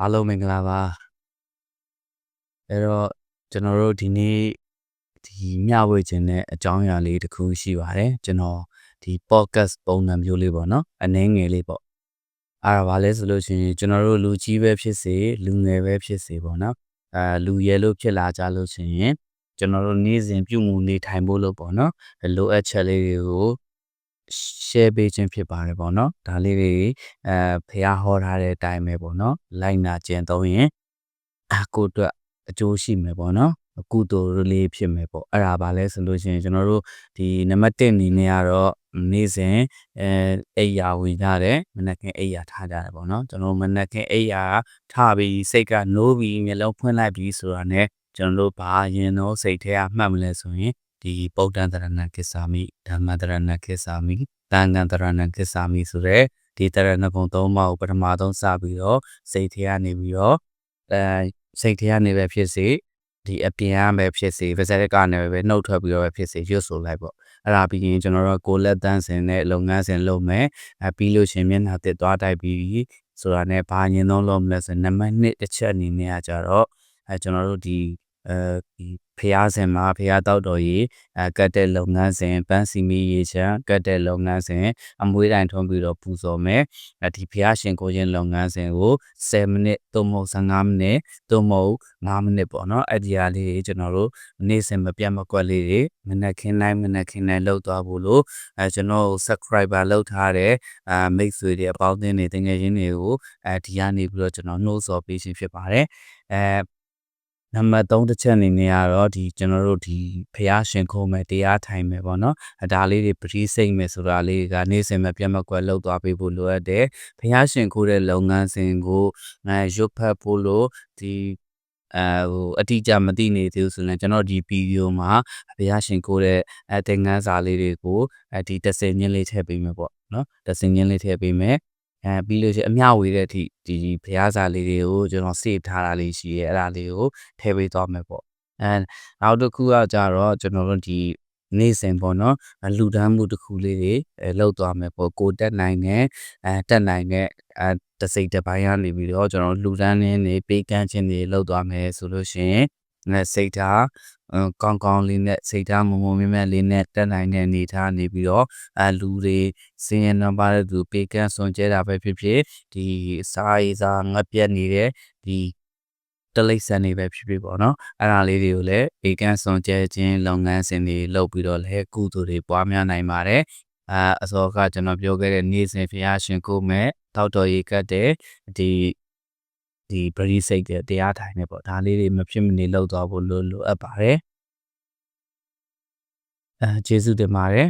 အားလုံးမင်္ဂလာပါအဲ့တော့ကျွန်တော်တို့ဒီနေ့ဒီမျှဝေခြင်းတဲ့အကြောင်းအရာလေးတစ်ခုရှိပါတယ်ကျွန်တော်ဒီ podcast ပုံစံမျိုးလေးပေါ့နော်အနည်းငယ်လေးပေါ့အဲ့ဒါဘာလဲဆိုလို့ရှိရင်ကျွန်တော်တို့လူကြီးပဲဖြစ်စေလူငယ်ပဲဖြစ်စေပေါ့နော်အဲလူရဲလို့ဖြစ်လာကြလို့ရှိရင်ကျွန်တော်တို့နေ့စဉ်ပြုမှုနေထိုင်ဖို့လို့ပေါ့နော်လိုအပ်ချက်လေးတွေကို share ပေးခြင်းဖြစ်ပါတယ်ပေါ့နော်ဒါလေးတွေအဲဖះဟောထားတဲ့အတိုင်းပဲပေါ့နော်လိုက်နာကျင့်သုံးရင်အကိုအတွက်အကျိုးရှိမယ်ပေါ့နော်အကုသိုလ်လေးဖြစ်မယ်ပေါ့အဲ့ဒါပါလဲဆိုလို့ရှိရင်ကျွန်တော်တို့ဒီနံပါတ်1အနေနဲ့ကတော့နေ့စဉ်အဲအိယာဝင်ကြတယ်မနက်ခင်းအိယာထားကြတယ်ပေါ့နော်ကျွန်တော်မနက်ခင်းအိယာထားပြီးစိတ်ကနိုးပြီးမျက်လုံးဖွင့်လိုက်ပြီးဆိုတာ ਨੇ ကျွန်တော်တို့ဘာရင်တော့စိတ်ထဲကမှတ်မလဲဆိုရင် ဒီပုဒ္ဒန္တရဏကိစ္ဆာမိဓမ္မတရဏကိစ္ဆာမိတန်ခံတရဏကိစ္ဆာမိဆိုတဲ့ဒီတရဏဂုံသုံးပါးကိုပထမဆုံးစပြီးတော့စိတ်ထဲကနေပြီးတော့အဲစိတ်ထဲကနေပဲဖြစ်စေဒီအပြင်ကပဲဖြစ်စေဗဇက်ကနေပဲနှုတ်ထွက်ပြီးတော့ပဲဖြစ်စေရွတ်ဆိုလိုက်ပေါ့အဲ့ဒါပြီးရင်ကျွန်တော်တို့ကိုလက်တန်းစင်တဲ့လုပ်ငန်းစဉ်လုပ်မယ်အဲပြီးလို့ရှင်မျက်နှာတစ်သွားတိုက်ပြီးဆိုတာနဲ့ဘာညင်သုံးလုပ်မလဲဆိုနံပါတ်1တစ်ချက်အနေနဲ့ကကြတော့အဲကျွန်တော်တို့ဒီအဲဒီ ဖျားစင်မှာဖျားတောက်တော်ကြီးအဲကတ်တဲ့လုပ်ငန်းစဉ်ပန်းစီမီရေချမ်းကတ်တဲ့လုပ်ငန်းစဉ်အမွေးတိုင်ထုံးပြီးတော့ပူဇော်မယ်အဲဒီဖျားရှင်ကိုချင်းလုပ်ငန်းစဉ်ကို7မိနစ်သို့မဟုတ်15မိနစ်သို့မဟုတ်5မိနစ်ပေါ့နော်အဲ့ဒီအားလေးကျွန်တော်တို့နေ့စဉ်မပြတ်မကွက်လေးတွေမနက်ခင်းတိုင်းမနက်ခင်းတိုင်းလှုပ်သွားဖို့လို့အဲကျွန်တော် subscriber လုပ်ထားတဲ့အာမိတ်ဆွေတွေအပေါင်းအသင်းတွေတကယ်ချင်းတွေကိုအဲဒီကနေပြီးတော့ကျွန်တော်နှိုးဆော်ပေးခြင်းဖြစ်ပါတယ်အဲ နံပါတ်3တစ်ချက်အနေနဲ့ကတော့ဒီကျွန်တော်တို့ဒီဖျားရှင်ခုံးမယ်တရားထိုင်မယ်ပေါ့နော်အဒါလေးတွေပရိစိတ်မယ်ဆိုတာလေးကနေ့စဉ်မပြတ်မကွက်လှုပ်သွားပေးဖို့လိုအပ်တယ်ဖျားရှင်ခိုးတဲ့လုပ်ငန်းစဉ်ကိုအဲရွတ်ဖတ်ဖို့လို့ဒီအဲဟိုအတိအကျမသိနေသေးဘူးဆိုရင်ကျွန်တော်ဒီဗီဒီယိုမှာဘုရားရှင်ကိုတဲ့အဲသင်ခန်းစာလေးတွေကိုအဲဒီတစ်စင်ချင်းလေးထည့်ပေးမယ်ပေါ့နော်တစ်စင်ချင်းလေးထည့်ပေးမယ် အဲပြီးလို့ရှိရင်အမျှဝေတဲ့အထိဒီဘုရားစာလေးတွေကိုကျွန်တော် save ထားတာလေးရှိရဲအဲ့ဒါလေးကိုထည့်ပေးသွားမယ်ပေါ့အဲနောက်တစ်ခုကကြတော့ကျွန်တော်တို့ဒီနေ့စဉ်ပေါ့နော်လူဒန်းမှုတစ်ခုလေးတွေအဲလောက်သွားမယ်ပေါ့ကိုတက်နိုင်တဲ့အဲတက်နိုင်တဲ့အဲတစိတ်တစ်ပိုင်းကနေပြီးတော့ကျွန်တော်လူဒန်းနေနေပေးကမ်းခြင်းတွေလောက်သွားမယ်ဆိုလို့ရှိရင် အဲစိတ်ထားကောင်းကောင်းလေးနဲ့စိတ်ထားမုံမုံမြဲမြဲလေးနဲ့တက်နိုင်တဲ့အနေထားနေပြီးတော့အဲလူတွေစင်းရနံပါတ်သူပေးကမ်းစွန်ကျဲတာပဲဖြစ်ဖြစ်ဒီစားရေးစားငတ်ပြက်နေတဲ့ဒီတလိမ့်ဆန်တွေပဲဖြစ်ဖြစ်ပေါ့နော်အဲ့ဒါလေးတွေကိုလည်းဘေကန်စွန်ကျဲခြင်းလုပ်ငန်းစဉ်တွေလုပ်ပြီးတော့လည်းကုသိုလ်တွေပွားများနိုင်ပါတယ်အာအစောကကျွန်တော်ပြောခဲ့တဲ့နေ့စဉ်ဖျားရှင်ကိုမဲ့တောက်တော်ရေကတ်တဲ့ဒီ ဒီပရိစိတ်တဲ့တရားထိုင်နေပေါ့ဒါလေးတွေမဖြစ်မနေလောက်သွားဖို့လိုလိုအပ်ပါတယ်အဲကျေးဇူးတင်ပါတယ်